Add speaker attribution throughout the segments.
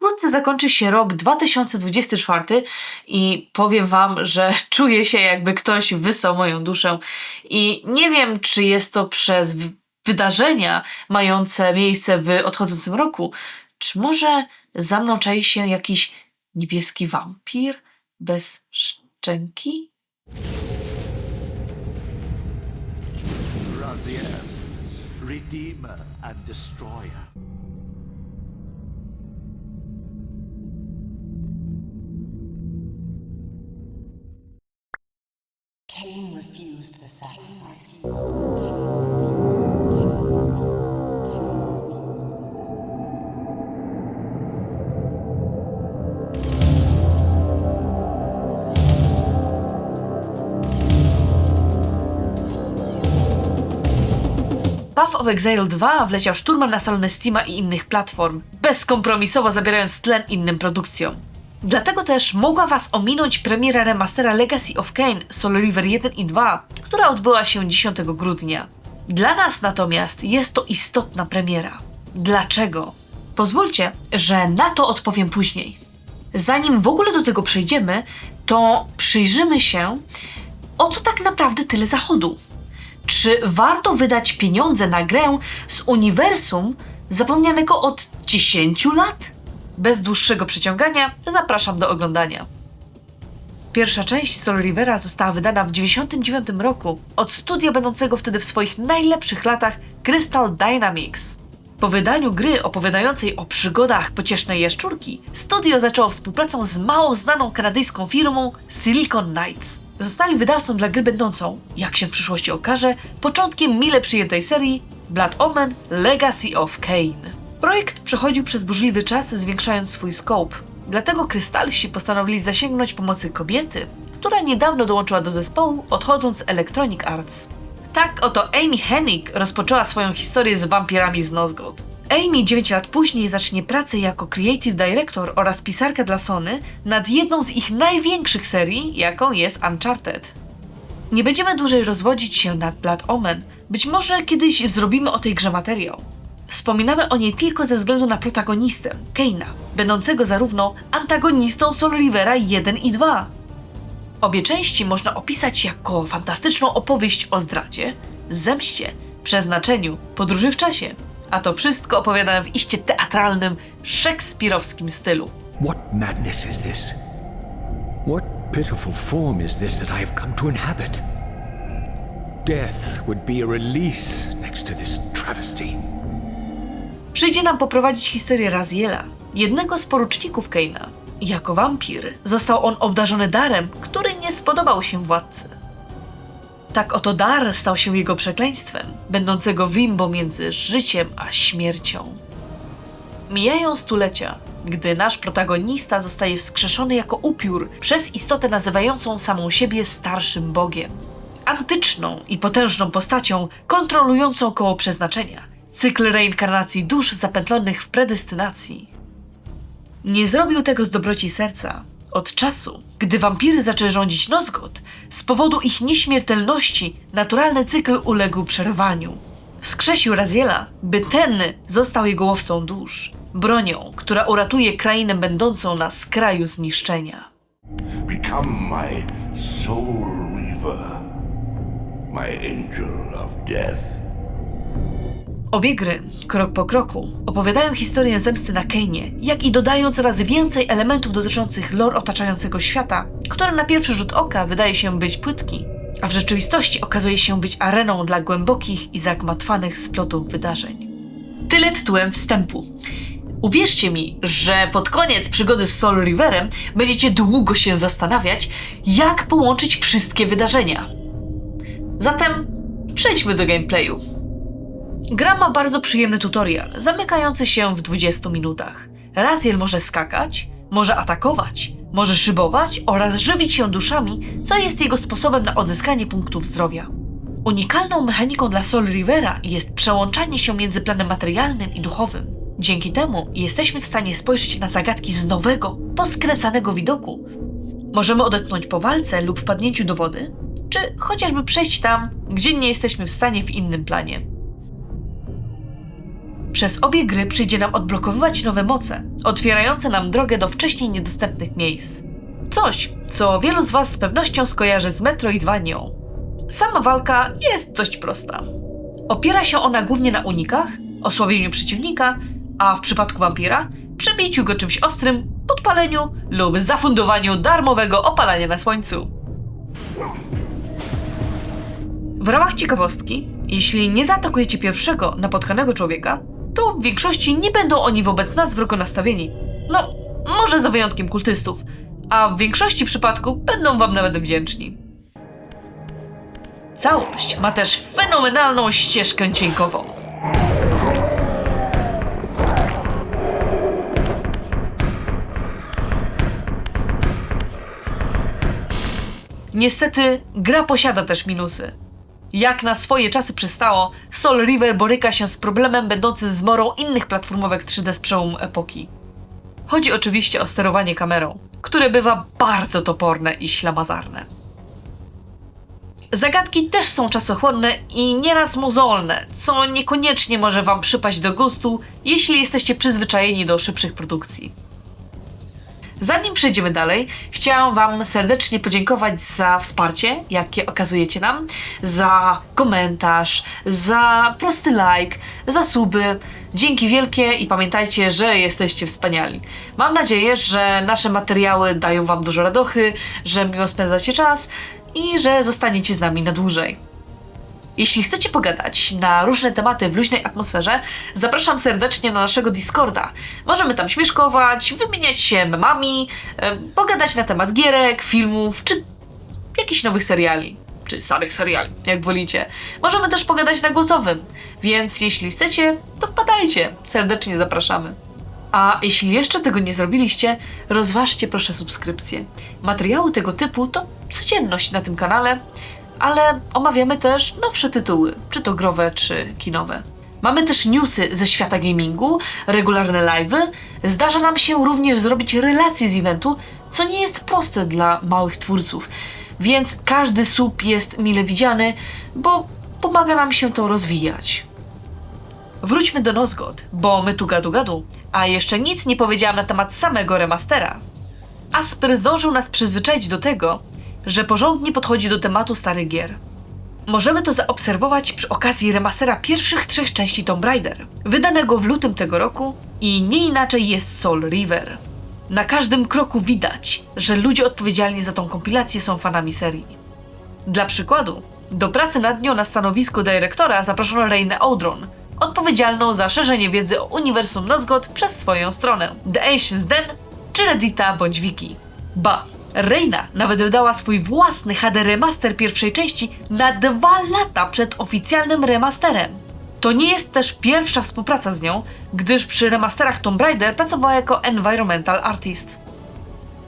Speaker 1: Wkrótce zakończy się rok 2024 i powiem wam, że czuję się jakby ktoś wysłał moją duszę i nie wiem, czy jest to przez wydarzenia mające miejsce w odchodzącym roku, czy może za mną czai się jakiś niebieski wampir bez szczęki?
Speaker 2: Redeemer and Destroyer.
Speaker 1: Path of Exile 2 wleciał szturmem na salony Steama i innych platform, bezkompromisowo zabierając tlen innym produkcjom. Dlatego też mogła Was ominąć premiera remastera Legacy of Kain Soul River 1 i 2, która odbyła się 10 grudnia. Dla nas natomiast jest to istotna premiera. Dlaczego? Pozwólcie, że na to odpowiem później. Zanim w ogóle do tego przejdziemy, to przyjrzymy się, o co tak naprawdę tyle zachodu. Czy warto wydać pieniądze na grę z uniwersum zapomnianego od 10 lat? Bez dłuższego przyciągania zapraszam do oglądania. Pierwsza część Soul Rivera została wydana w 1999 roku od studia będącego wtedy w swoich najlepszych latach Crystal Dynamics. Po wydaniu gry opowiadającej o przygodach pociesznej jaszczurki, studio zaczęło współpracę z mało znaną kanadyjską firmą Silicon Knights. Zostali wydawcą dla gry będącą, jak się w przyszłości okaże, początkiem mile przyjętej serii Blood Omen Legacy of Kain. Projekt przechodził przez burzliwy czas, zwiększając swój scope. Dlatego krystaliści postanowili zasięgnąć pomocy kobiety, która niedawno dołączyła do zespołu, odchodząc z Electronic Arts. Tak oto Amy Hennig rozpoczęła swoją historię z wampirami z Nosgood. Amy 9 lat później zacznie pracę jako creative director oraz pisarka dla Sony nad jedną z ich największych serii, jaką jest Uncharted. Nie będziemy dłużej rozwodzić się nad Blood Omen. Być może kiedyś zrobimy o tej grze materiał. Wspominamy o niej tylko ze względu na protagonistę, Keina, będącego zarówno antagonistą Soul Rivera 1 i 2. Obie części można opisać jako fantastyczną opowieść o zdradzie, zemście, przeznaczeniu, podróży w czasie. A to wszystko opowiadane w iście teatralnym, szekspirowskim stylu.
Speaker 3: What madness is this? What pitiful form is this that I have come to inhabit? Death would be a release next to this travesty.
Speaker 1: Przyjdzie nam poprowadzić historię Raziela, jednego z poruczników Keina. Jako wampir został on obdarzony darem, który nie spodobał się władcy. Tak oto dar stał się jego przekleństwem, będącego w limbo między życiem a śmiercią. Mijają stulecia, gdy nasz protagonista zostaje wskrzeszony jako upiór przez istotę nazywającą samą siebie starszym bogiem. Antyczną i potężną postacią kontrolującą koło przeznaczenia, cykl reinkarnacji dusz zapętlonych w predestynacji. Nie zrobił tego z dobroci serca. Od czasu, gdy wampiry zaczęły rządzić Nosgoth, z powodu ich nieśmiertelności naturalny cykl uległ przerwaniu. Wskrzesił Raziela, by ten został jego łowcą dusz, bronią, która uratuje krainę będącą na skraju zniszczenia.
Speaker 4: Become my soul reaver, my angel of death.
Speaker 1: Obie gry, krok po kroku, opowiadają historię zemsty na Kenie, jak i dodają coraz więcej elementów dotyczących lore otaczającego świata, który na pierwszy rzut oka wydaje się być płytki, a w rzeczywistości okazuje się być areną dla głębokich i zagmatwanych splotów wydarzeń. Tyle tytułem wstępu. Uwierzcie mi, że pod koniec przygody z Soul Riverem będziecie długo się zastanawiać, jak połączyć wszystkie wydarzenia. Zatem przejdźmy do gameplayu. Gra ma bardzo przyjemny tutorial, zamykający się w 20 minutach. Raziel może skakać, może atakować, może szybować oraz żywić się duszami, co jest jego sposobem na odzyskanie punktów zdrowia. Unikalną mechaniką dla Soul Rivera jest przełączanie się między planem materialnym i duchowym. Dzięki temu jesteśmy w stanie spojrzeć na zagadki z nowego, poskręcanego widoku. Możemy odetchnąć po walce lub wpadnięciu do wody, czy chociażby przejść tam, gdzie nie jesteśmy w stanie w innym planie. Przez obie gry przyjdzie nam odblokowywać nowe moce, otwierające nam drogę do wcześniej niedostępnych miejsc. Coś, co wielu z Was z pewnością skojarzy z Metroidvanią. Sama walka jest dość prosta. Opiera się ona głównie na unikach, osłabieniu przeciwnika, a w przypadku wampira przebiciu go czymś ostrym, podpaleniu lub zafundowaniu darmowego opalania na słońcu. W ramach ciekawostki, jeśli nie zaatakujecie pierwszego napotkanego człowieka, to w większości nie będą oni wobec nas wrogo nastawieni. No, może za wyjątkiem kultystów, a w większości przypadków będą wam nawet wdzięczni. Całość ma też fenomenalną ścieżkę dźwiękową. Niestety, gra posiada też minusy. Jak na swoje czasy przystało, Soul River boryka się z problemem będącym zmorą innych platformowek 3D z przełomu epoki. Chodzi oczywiście o sterowanie kamerą, które bywa bardzo toporne i ślamazarne. Zagadki też są czasochłonne i nieraz mozolne, co niekoniecznie może Wam przypaść do gustu, jeśli jesteście przyzwyczajeni do szybszych produkcji. Zanim przejdziemy dalej, chciałam Wam serdecznie podziękować za wsparcie, jakie okazujecie nam, za komentarz, za prosty like, za suby. Dzięki wielkie i pamiętajcie, że jesteście wspaniali. Mam nadzieję, że nasze materiały dają Wam dużo radochy, że miło spędzacie czas i że zostaniecie z nami na dłużej. Jeśli chcecie pogadać na różne tematy w luźnej atmosferze, zapraszam serdecznie na naszego Discorda. Możemy tam śmieszkować, wymieniać się memami, pogadać na temat gierek, filmów czy jakichś nowych seriali. Czy starych seriali, jak wolicie. Możemy też pogadać na głosowym, więc jeśli chcecie, to wpadajcie. Serdecznie zapraszamy. A jeśli jeszcze tego nie zrobiliście, rozważcie proszę subskrypcję. Materiały tego typu to codzienność na tym kanale, ale omawiamy też nowsze tytuły, czy to growe, czy kinowe. Mamy też newsy ze świata gamingu, regularne live'y. Zdarza nam się również zrobić relacje z eventu, co nie jest proste dla małych twórców. Więc każdy sub jest mile widziany, bo pomaga nam się to rozwijać. Wróćmy do Nozgod, bo my tu gadu gadu, a jeszcze nic nie powiedziałam na temat samego remastera. Asper zdążył nas przyzwyczaić do tego, że porządnie podchodzi do tematu starych gier. Możemy to zaobserwować przy okazji remastera pierwszych trzech części Tomb Raider, wydanego w lutym tego roku i nie inaczej jest Soul River. Na każdym kroku widać, że ludzie odpowiedzialni za tą kompilację są fanami serii. Dla przykładu, do pracy nad nią na stanowisku dyrektora zaproszono Reinę Audron, odpowiedzialną za szerzenie wiedzy o uniwersum Nozgod przez swoją stronę The Ancients Den czy Reddita bądź Wiki. Ba, Reina nawet wydała swój własny HD remaster pierwszej części na dwa lata przed oficjalnym remasterem. To nie jest też pierwsza współpraca z nią, gdyż przy remasterach Tomb Raider pracowała jako environmental artist.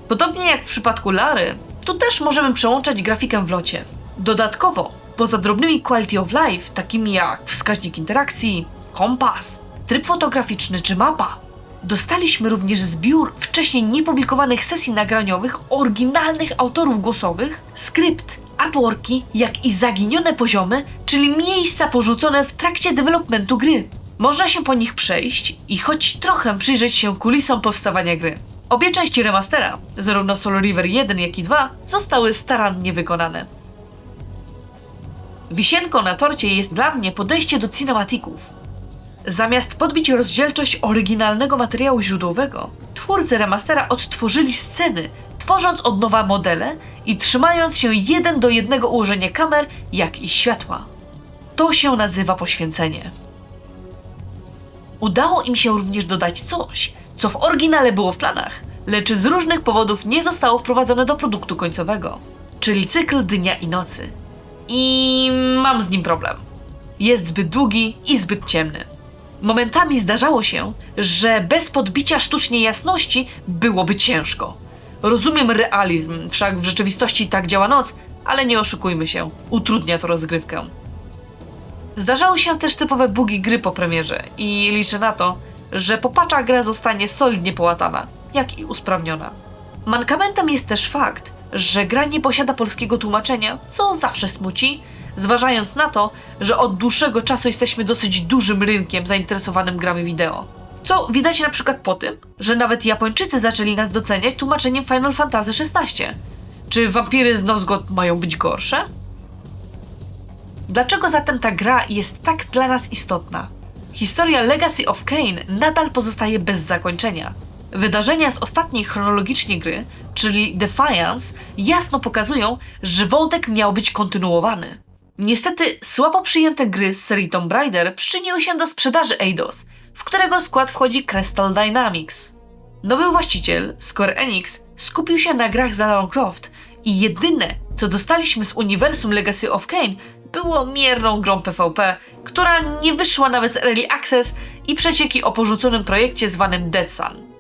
Speaker 1: Podobnie jak w przypadku Lary, tu też możemy przełączać grafikę w locie. Dodatkowo, poza drobnymi quality of life, takimi jak wskaźnik interakcji, kompas, tryb fotograficzny czy mapa, dostaliśmy również zbiór wcześniej niepublikowanych sesji nagraniowych oryginalnych autorów głosowych, skrypt, artworki, jak i zaginione poziomy, czyli miejsca porzucone w trakcie developmentu gry. Można się po nich przejść i choć trochę przyjrzeć się kulisom powstawania gry. Obie części remastera, zarówno Soul River 1 jak i 2, zostały starannie wykonane. Wisienką na torcie jest dla mnie podejście do cinematików. Zamiast podbić rozdzielczość oryginalnego materiału źródłowego, twórcy remastera odtworzyli sceny, tworząc od nowa modele i trzymając się jeden do jednego ułożenia kamer, jak i światła. To się nazywa poświęcenie. Udało im się również dodać coś, co w oryginale było w planach, lecz z różnych powodów nie zostało wprowadzone do produktu końcowego, czyli cykl dnia i nocy. I mam z nim problem. Jest zbyt długi i zbyt ciemny. Momentami zdarzało się, że bez podbicia sztucznej jasności byłoby ciężko. Rozumiem realizm, wszak w rzeczywistości tak działa noc, ale nie oszukujmy się, utrudnia to rozgrywkę. Zdarzały się też typowe bugi gry po premierze i liczę na to, że po patchach gra zostanie solidnie połatana, jak i usprawniona. Mankamentem jest też fakt, że gra nie posiada polskiego tłumaczenia, co zawsze smuci, zważając na to, że od dłuższego czasu jesteśmy dosyć dużym rynkiem zainteresowanym grami wideo. Co widać na przykład po tym, że nawet Japończycy zaczęli nas doceniać tłumaczeniem Final Fantasy XVI. Czy wampiry z Nosgoth mają być gorsze? Dlaczego zatem ta gra jest tak dla nas istotna? Historia Legacy of Kain nadal pozostaje bez zakończenia. Wydarzenia z ostatniej chronologicznie gry, czyli Defiance, jasno pokazują, że wątek miał być kontynuowany. Niestety, słabo przyjęte gry z serii Tomb Raider przyczyniły się do sprzedaży Eidos, w którego skład wchodzi Crystal Dynamics. Nowy właściciel, Square Enix, skupił się na grach za Lara Croft i jedyne, co dostaliśmy z uniwersum Legacy of Kain, było mierną grą PvP, która nie wyszła nawet z Early Access i przecieki o porzuconym projekcie zwanym Dead Sun.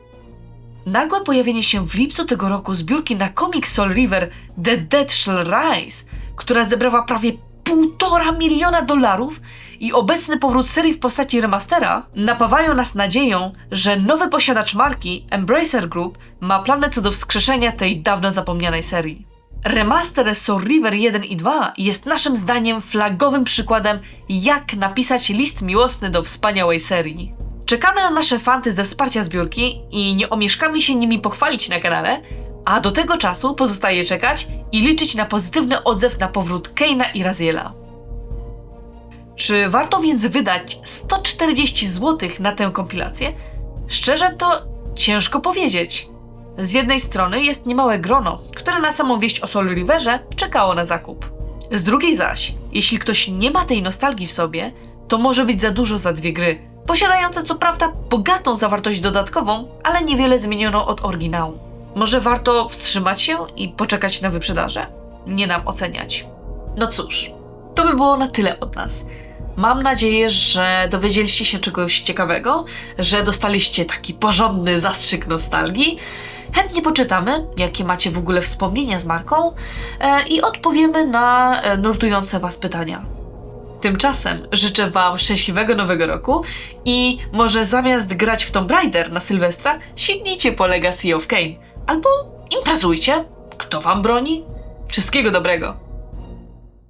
Speaker 1: Nagłe pojawienie się w lipcu tego roku zbiórki na Comic Soul River The Dead Shall Rise, która zebrała prawie półtora miliona dolarów i obecny powrót serii w postaci remastera napawają nas nadzieją, że nowy posiadacz marki, Embracer Group, ma plany co do wskrzeszenia tej dawno zapomnianej serii. Remaster Soul River 1 i 2 jest naszym zdaniem flagowym przykładem, jak napisać list miłosny do wspaniałej serii. Czekamy na nasze fanty ze wsparcia zbiórki i nie omieszkamy się nimi pochwalić na kanale, a do tego czasu pozostaje czekać i liczyć na pozytywny odzew na powrót Keina i Raziela. Czy warto więc wydać 140 zł na tę kompilację? Szczerze to ciężko powiedzieć. Z jednej strony jest niemałe grono, które na samą wieść o Soul Riverze czekało na zakup. Z drugiej zaś, jeśli ktoś nie ma tej nostalgii w sobie, to może być za dużo za dwie gry, posiadające co prawda bogatą zawartość dodatkową, ale niewiele zmienioną od oryginału. Może warto wstrzymać się i poczekać na wyprzedaże? Nie nam oceniać. No cóż, to by było na tyle od nas. Mam nadzieję, że dowiedzieliście się czegoś ciekawego, że dostaliście taki porządny zastrzyk nostalgii. Chętnie poczytamy, jakie macie w ogóle wspomnienia z marką e, i odpowiemy na e, nurtujące Was pytania. Tymczasem życzę Wam szczęśliwego nowego roku i może zamiast grać w Tomb Raider na Sylwestra, sięgnijcie po Legacy of Kain albo imprezujcie. Kto Wam broni? Wszystkiego dobrego!